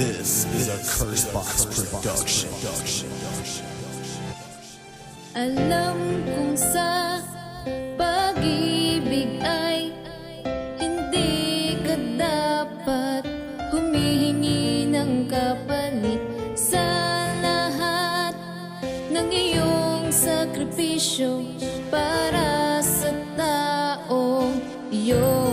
This is a Curse Box production. Alam kong sa pag-ibig ay hindi ka dapat humihingi ng kapalit sa lahat ng iyong sakripisyo para sa taong iyong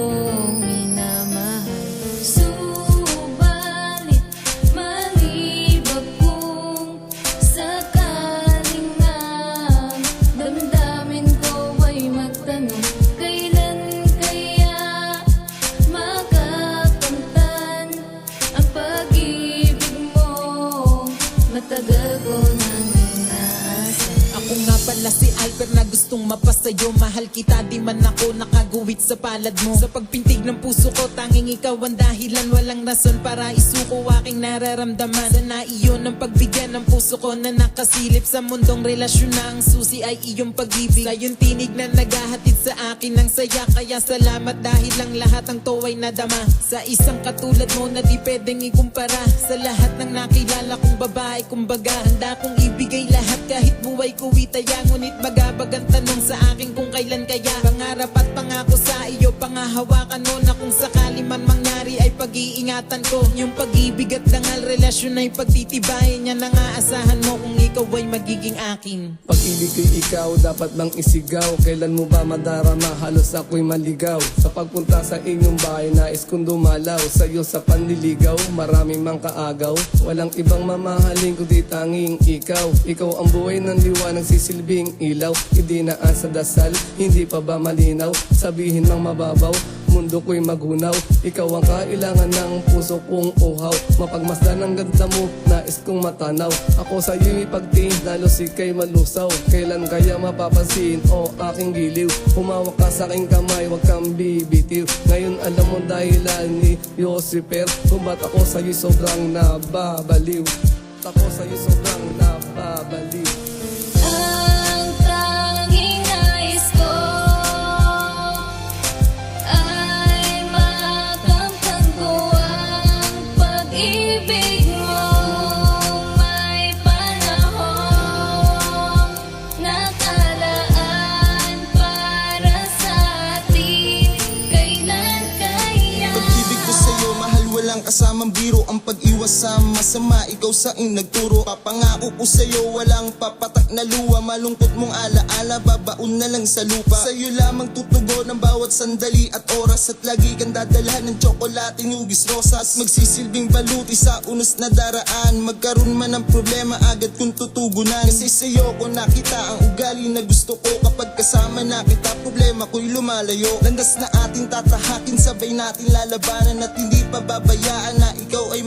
nga pala si Albert na gustong mapasayo. Mahal kita di man ako nakaguwit sa palad mo. Sa pagpintig ng puso ko tanging ikaw ang dahilan. Walang rason para isuko aking nararamdaman. Sana iyon ang pagbigyan ng puso ko na nakasilip Sa mundong relasyon na ang susi ay iyong pag-ibig. Sa iyong tinig na naghahatid sa akin ng saya Kaya salamat dahil ang lahat ng to ay nadama. Sa isang katulad mo na di pwedeng ikumpara. Sa lahat ng nakilala kong babae kumbaga Handa kong ibigay lahat kahit buhay ko itaya. Ngunit bagabag ang tanong sa akin kung kailan kaya Pangarap at pangako sa iyo. Pangahawakan mo na kung sakali man mangyari ay pag-iingatan ko. Yung pag-ibig at dangal relasyon ay pagtitibayan niya Nangaasahan mo kung ikaw ay magiging akin Pag-ibig ko'y ikaw, dapat bang isigaw? Kailan mo ba madarama? Halos ako'y maligaw Sa pagpunta sa inyong bahay, nais kong dumalaw Sa'yo sa panliligaw, maraming mang kaagaw Walang ibang mamahalin kundi tanging ikaw Ikaw ang buhay ng liwanag, sisilbing ilaw Idinaan sa dasal, hindi pa ba malinaw? Sabihin mang mababaw, mundo ko'y magunaw. Ikaw ang kailangan ng puso kong uhaw. Mapagmasdan ang ganda mo, nais kong matanaw. Ako sa iyo'y pagtingin, lalo si kay malusaw. Kailan kaya mapapansin o aking giliw? Humawak ka sa aking kamay, wag kang bibitiw. Ngayon alam mo dahilan ni Lucifer. Kung ba't ako sa iyo sobrang nababaliw. Ako sa iyo sobrang nababaliw Masama, ikaw sa ing nagturo. Papangako ko sa'yo, walang papatak na luwa Malungkot mong alaala, babaon na lang sa lupa. Sa'yo lamang tutugon ang bawat sandali at oras. At lagi kang dadalhan ng tsokolate, nugis, rosas. Magsisilbing baluti sa unos na daraan. Magkaroon man ng problema, agad kong tutugunan. Kasi sa'yo ko nakita ang ugali na gusto ko. Kapag kasama na kita, problema ko'y lumalayo. Landas na ating tatahakin, sabay natin lalabanan. At hindi pa babayaan na ikaw ay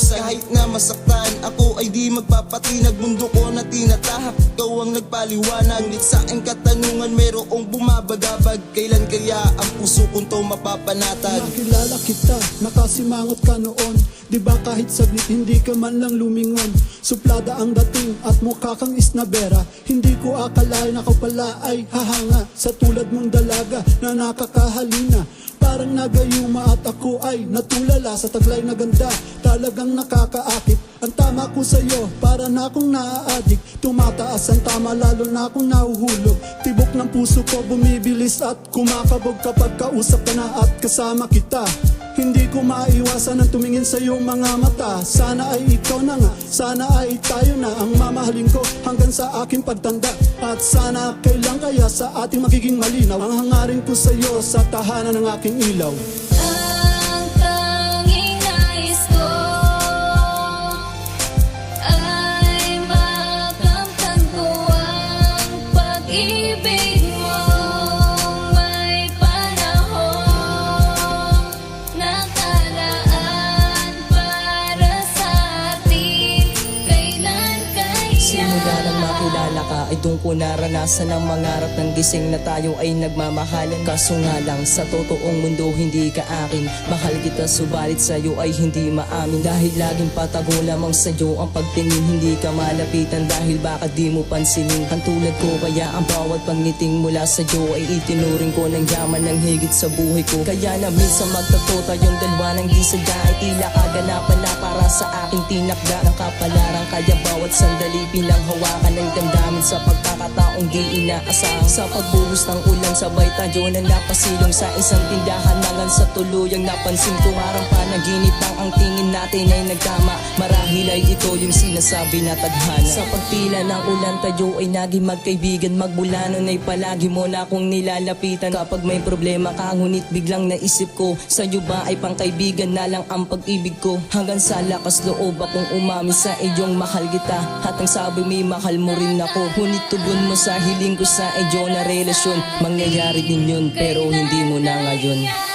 magalusan Kahit na masaktan, ako ay di magpapatinag. Mundo ko na tinatahak, ikaw ang nagpaliwanag. Ngunit sa aking katanungan, merong bumabagabag. Kailan kaya ang puso kong to mapapanatag? Nakilala kita, nakasimangot ka noon. Di ba kahit saglit hindi ka man lang lumingon? Suplada ang dating at mukha kang isnabera. Hindi ko akalain ako pala ay hahanga Sa tulad mong dalaga na nakakahalina. Parang nagayuma at ako ay natulala Sa taglay na ganda, talagang nakakaakit. Ang tama ko sa'yo, para na akong naaadik Tumataas ang tama, lalo na akong nahuhulog. Tibok ng puso ko bumibilis at kumakabog Kapag kausap ka na at kasama kita. Hindi ko maiwasan ang tumingin sa iyong mga mata. Sana ay ikaw na nga, sana ay tayo na Ang mamahalin ko hanggang sa aking pagtanda. At sana kailan kaya sa ating magiging malinaw Ang hangarin ko sa iyo sa tahanan ng aking ilaw sa ko naranasan ang mangarap ng gising na tayo ay nagmamahalan. Kaso nga lang sa totoong mundo hindi ka akin. Mahal kita subalit sa'yo ay hindi maamin. Dahil laging patago lamang sa'yo ang pagtingin. Hindi ka malapitan dahil baka di mo pansinin? Ang tulad ko kaya ang bawat pangiting mula sa'yo ay itinuring ko ng yaman ng higit sa buhay ko. Kaya na minsan magtatota yung dalawa ng di sadya ay tila kaganapan na para sa aking tinakda. Ng kapalaran Kaya bawat sandali pinanghawakan ng damdamin sa pagkakataong di inaasahan Sa pagbuhos ng ulan sabay tayo na napasilong sa isang tindahan. Hanggang sa tuluyang napansin ko harang panaginip lang ang tingin natin ay nagtama. Marahil ay ito yung sinasabi na tadhana. Sa pagtila ng ulan tayo ay naging magkaibigan. Magmula nun ay palagi mo na akong nilalapitan. Kapag may problema ka ngunit biglang naisip ko Sa'yo ba ay pangkaibigan na lang ang pag-ibig ko? Hanggang sa lakas loob akong umami sa iyong mahal kita. At ang sabi may mahal mo rin ako. Ngunit tugon mo sa hiling ko sa iyo na relasyon Mangyayari din yun pero hindi mo na ngayon